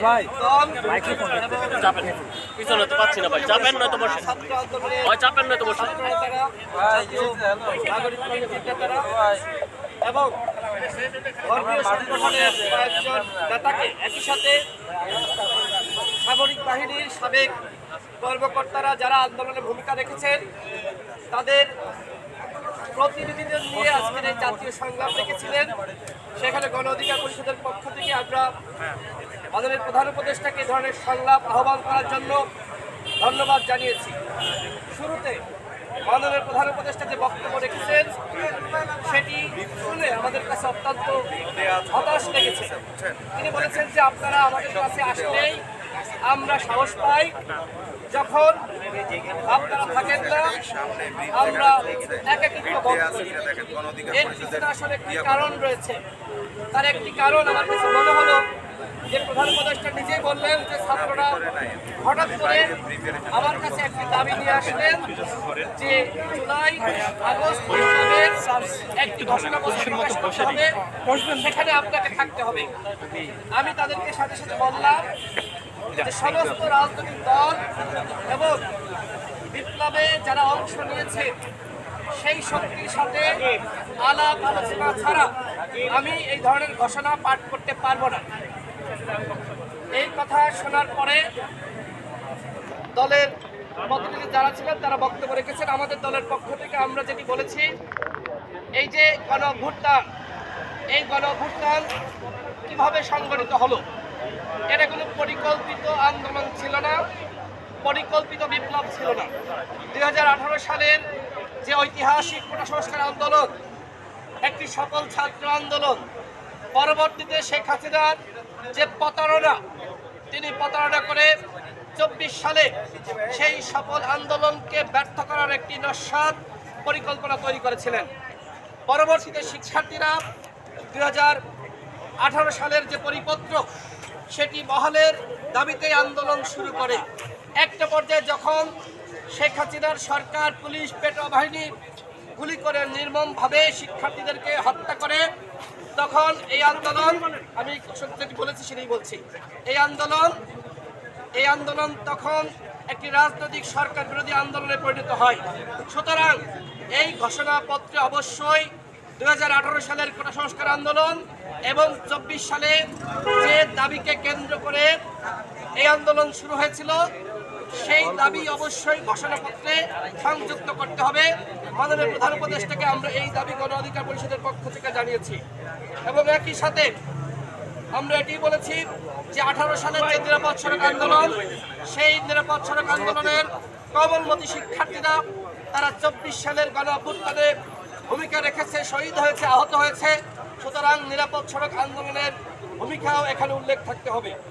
ভাই। চাপেন পিছনে তো পাচ্ছি না ভাই চাপেন বসেন চাপেন নয়তো বসেন নেতারা ছাত্র নাগরিক কর্মী নেতারা এবং কয়েকজন নেতাকে একই সাথে সামরিক বাহিনীর সাবেক কর্মকর্তারা যারা আন্দোলনে ভূমিকা রেখেছেন তাদের প্রতিনিধিদের নিয়ে আজকের এই জাতীয় সংগ্রাম রেখেছিলেন সেখানে গণ অধিকার পরিষদের পক্ষ থেকে আমরা মাননীয় প্রধান উপদেষ্টাকে ধরনের সংলাপ আহ্বান করার জন্য ধন্যবাদ জানিয়েছি। শুরুতে মাননীয় প্রধান উপদেষ্টা যে বক্তব্য রেখেছেন, সেটি শুনে আমাদের কাছে অত্যন্ত হতাশ লেগেছে। তিনি বলেছেন যে আপনারা আমাদের কাছে আসলেই আমরা সাহস পাই। যখন আপনারা থাকেন না, আমরা একাকিত্ব এর পিছনে আসলে কারণ রয়েছে। তার একটি কারণ আমার কাছে মনে হলো প্রধান উপদেষ্টা নিজেই বললেন যে ছাত্ররা হঠাৎ করে আমার কাছে একটি দাবি নিয়ে আসলেন যে জুলাই আগস্ট বিপ্লবের একটি ঘোষণাপত্র প্রকাশ করতে হবে। সেখানে আপনাকে থাকতে হবে। আমি তাদেরকে সাথে সাথে বললাম যে সমস্ত রাজনৈতিক দল এবং বিপ্লবে যারা অংশ নিয়েছে সেই শক্তির সাথে আলাপ আলোচনা ছাড়া আমি এই ধরনের ঘোষণা পাঠ করতে পারব না। এই কথা শোনার পরে দলের প্রতিনিধি যারা ছিলেন, তারা বক্তব্য রেখেছেন। আমাদের দলের পক্ষ থেকে আমরা যেটি বলেছি, এই যে গণ এই গণ অভ্যুত্থান কীভাবে সংগঠিত হলো, এটা কোনো পরিকল্পিত আন্দোলন ছিল না, পরিকল্পিত বিপ্লব ছিল না। দুই হাজার আঠারো সালের যে ঐতিহাসিক কোটা সংস্কার আন্দোলন, একটি সকল ছাত্র আন্দোলন, পরবর্তীতে শেখ হাসিনার যে প্রতারণা, তিনি প্রতারণা করে চব্বিশ সালে সেই সফল আন্দোলনকে ব্যর্থ করার একটি নস্বাদ পরিকল্পনা তৈরি করেছিলেন। পরবর্তীতে শিক্ষার্থীরা দুই সালের যে পরিপত্র, সেটি বহালের দাবিতে আন্দোলন শুরু করে। একটা পর্যায়ে যখন শেখ হাসিনার সরকার, পুলিশ পেট্রো বাহিনী গুলি করে নির্মমভাবে শিক্ষার্থীদেরকে হত্যা করে তখন এই আন্দোলন, আমি যেটি বলেছি সেটাই বলছি। এই আন্দোলন এই আন্দোলন তখন একটি রাজনৈতিক সরকার বিরোধী আন্দোলনে পরিণত হয়। সুতরাং এই ঘোষণাপত্রে অবশ্যই দু হাজার আঠারো সালের কোটা সংস্কার আন্দোলন এবং চব্বিশ সালে যে দাবিকে কেন্দ্র করে এই আন্দোলন শুরু হয়েছিল সেই দাবি অবশ্যই ঘোষণাপত্রে সংযুক্ত করতে হবে। মাননীয় প্রধান উপদেষ্টাকে আমরা এই দাবি গণ অধিকার পরিষদের পক্ষ থেকে জানিয়েছি। এবং একই সাথে আমরা এটি বলেছি যে আঠারো সালের যে নিরাপদ সড়ক আন্দোলন, সেই নিরাপদ সড়ক আন্দোলনের কমলমতি শিক্ষার্থীরা তারা চব্বিশ সালের গণ অভ্যুত্থানে ভূমিকা রেখেছে, শহীদ হয়েছে, আহত হয়েছে। সুতরাং নিরাপদ সড়ক আন্দোলনের ভূমিকাও এখানে উল্লেখ থাকতে হবে।